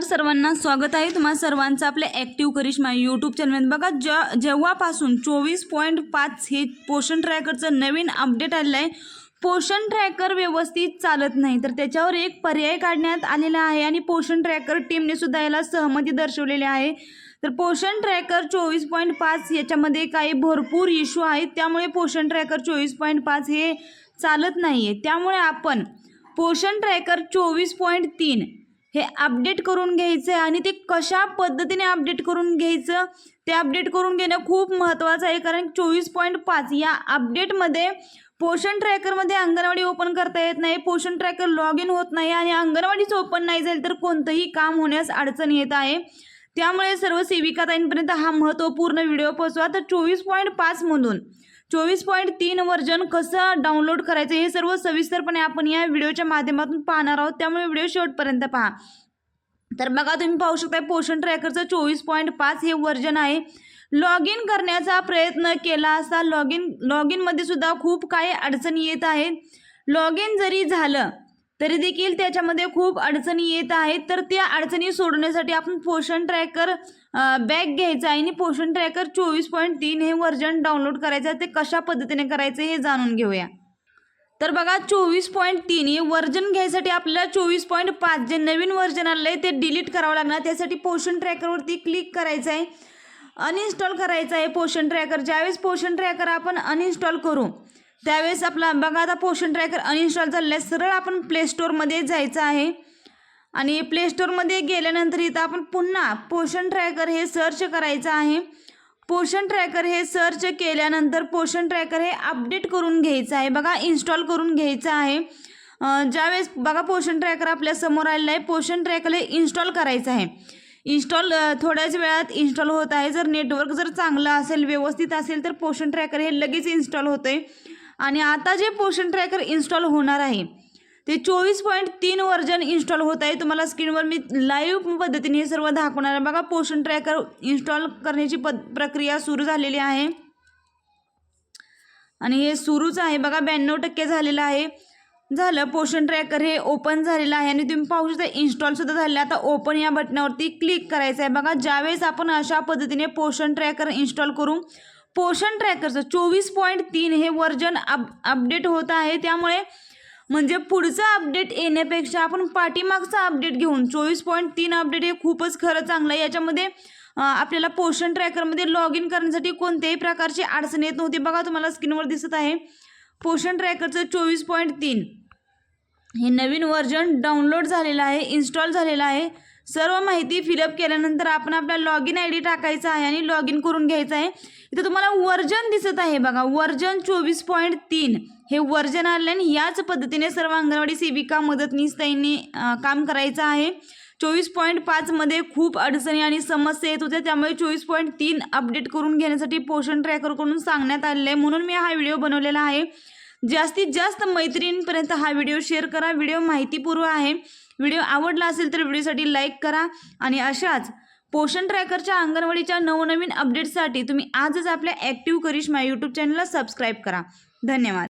नमस्कार सर्वांना स्वागत आहे तुम्हा सर्वांचं आपल्या ॲक्टिव्ह करिश्मा यूट्यूब चॅनलमध्ये बघा ज जेव्हापासून चोवीस पॉईंट पाच हे पोषण ट्रॅकरचं नवीन अपडेट आलेलं आहे पोषण ट्रॅकर व्यवस्थित चालत नाही. तर त्याच्यावर एक पर्याय काढण्यात आलेला आहे आणि पोषण ट्रॅकर टीमने सुद्धा याला सहमती दर्शवलेली आहे. तर पोषण ट्रॅकर चोवीस पॉईंट पाच याच्यामध्ये काही भरपूर इश्यू आहेत. त्यामुळे पोषण ट्रॅकर चोवीस पॉईंट पाच हे चालत नाही आहे त्यामुळे आपण पोषण ट्रॅकर चोवीस पॉईंट तीन हे अपडेट करून घ्यायचं आहे आणि ते कशा पद्धतीने अपडेट करून घ्यायचं ते अपडेट करून घेणं खूप महत्त्वाचं आहे. कारण चोवीस पॉईंट पाच या अपडेटमध्ये पोषण ट्रॅकरमध्ये अंगणवाडी ओपन करता येत नाही पोषण ट्रॅकर लॉग इन होत नाही आणि अंगणवाडीच ओपन नाही झाली तर कोणतंही काम होण्यास अडचण येत आहे. त्यामुळे सर्व सेविकाताईंपर्यंत हा महत्त्वपूर्ण व्हिडिओ पोचवा तर चोवीस पॉईंट पाचमधून चोवीस पॉईंट तीन वर्जन कसं डाउनलोड करायचं हे सर्व सविस्तरपणे आपण या व्हिडिओच्या माध्यमातून पाहणार आहोत. त्यामुळे व्हिडिओ शेवटपर्यंत पहा. तर बघा तुम्ही पाहू शकता पोषण ट्रॅकरचं चोवीस पॉईंट पाच हे वर्जन आहे. लॉग इन करण्याचा प्रयत्न केला असता लॉग इन लॉग इनमध्ये सुद्धा खूप काही अडचणी येत आहेत. लॉग इन जरी झालं तरी देखील त्याच्यामध्ये खूप अडचणी येत आहेत. तर त्या अडचणी सोडवण्यासाठी आपण पोषण ट्रॅकर बॅग घ्यायचा आहे आणि पोषण ट्रॅकर चोवीस पॉईंट तीन हे व्हर्जन डाउनलोड करायचं आहे. ते कशा पद्धतीने करायचं हे जाणून घेऊया. तर बघा चोवीस पॉईंट तीन हे वर्जन घ्यायसाठी आपल्याला चोवीस पॉईंट पाच जे नवीन वर्जन आलं आहे ते डिलीट करावं लागणार. त्यासाठी पोषण ट्रॅकरवरती क्लिक करायचं आहे. अनइन्स्टॉल करायचं आहे पोषण ट्रॅकर ज्यावेळेस पोषण ट्रॅकर आपण अनइन्स्टॉल करू त्यावेळेस आपला बघा आता पोषण ट्रॅकर अनइन्स्टॉल झाल्यास सरळ आपण प्ले स्टोअरमध्ये जायचं आहे. आणि प्ले स्टोअरमध्ये गेल्यानंतर इथं आपण पुन्हा पोषण ट्रॅकर हे सर्च करायचं आहे. पोषण ट्रॅकर हे सर्च केल्यानंतर पोषण ट्रॅकर हे अपडेट करून घ्यायचं आहे. बघा इन्स्टॉल करून घ्यायचं आहे. ज्यावेळेस बघा पोषण ट्रॅकर आपल्यासमोर आलेलं आहे. पोषण ट्रॅकर हे इन्स्टॉल करायचं आहे. इन्स्टॉल थोड्याच वेळात इन्स्टॉल होत आहे. जर नेटवर्क जर चांगलं असेल व्यवस्थित असेल तर पोषण ट्रॅकर हे लगेच इन्स्टॉल होतं आहे आणि आता जे पोषण ट्रॅकर इन्स्टॉल होणार आहे ते चोवीस पॉईंट तीन वर्जन इन्स्टॉल होत आहे. तुम्हाला स्क्रीनवर मी लाईव्ह पद्धतीने हे सर्व दाखवणार आहे. बघा पोषण ट्रॅकर इन्स्टॉल करण्याची पद प्रक्रिया सुरू झालेली आहे. आणि हे सुरूच आहे. बघा ब्याण्णव टक्के झालेलं आहे. झालं पोषण ट्रॅकर हे ओपन झालेलं आहे. आणि तुम्ही पाहू शकता इन्स्टॉलसुद्धा झालेलं आहे. आता ओपन या बटनावरती क्लिक करायचं आहे. बघा ज्यावेळेस आपण अशा पद्धतीने पोषण ट्रॅकर इन्स्टॉल करू पोषण ट्रॅकरचं चोवीस पॉईंट तीन हे वर्जन अप अपडेट होत आहे. त्यामुळे म्हणजे पुढचं अपडेट येण्यापेक्षा आपण पाठीमागचं अपडेट घेऊन चोवीस पॉईंट तीन अपडेट हे खूपच खरं चांगलं आहे. याच्यामध्ये आपल्याला पोषण ट्रॅकरमध्ये लॉग इन करण्यासाठी कोणत्याही प्रकारची अडचण येत नव्हती. बघा तुम्हाला स्क्रीनवर दिसत आहे. पोषण ट्रॅकरचं चोवीस पॉईंट तीन. हे नवीन वर्जन डाउनलोड झालेलं आहे इन्स्टॉल झालेलं आहे. सर्व माहिती फिलअप केल्यानंतर आपण आपला लॉग इन आय डी टाकायचा आहे आणि लॉग इन करून घ्यायचं आहे. इथं तुम्हाला वर्जन दिसत आहे बघा वर्जन चोवीस पॉईंट तीन. हे वर्जन आलं आणि याच पद्धतीने सर्व अंगणवाडी सेविका मदतनीस ताईंनी काम करायचं आहे. चोवीस पॉईंट पाचमध्ये खूप अडचणी आणि समस्या येत होत्या त्यामुळे चोवीस पॉईंट तीन अपडेट करून घेण्यासाठी पोषण ट्रॅकरकडून सांगण्यात आलेलं आहे. म्हणून मी हा व्हिडिओ बनवलेला आहे. जास्तीत जास्त मैत्रिणींपर्यंत हा व्हिडिओ शेअर करा. व्हिडिओ माहितीपूर्व आहे. व्हिडिओ आवडला असेल तर व्हिडिओसाठी लाईक करा आणि अशाच पोषण ट्रॅकरच्या अंगणवाडीच्या नवनवीन अपडेट्ससाठी तुम्ही आजच आपल्या ॲक्टिव्ह करिश्मा यूट्यूब चॅनलला सबस्क्राईब करा. धन्यवाद.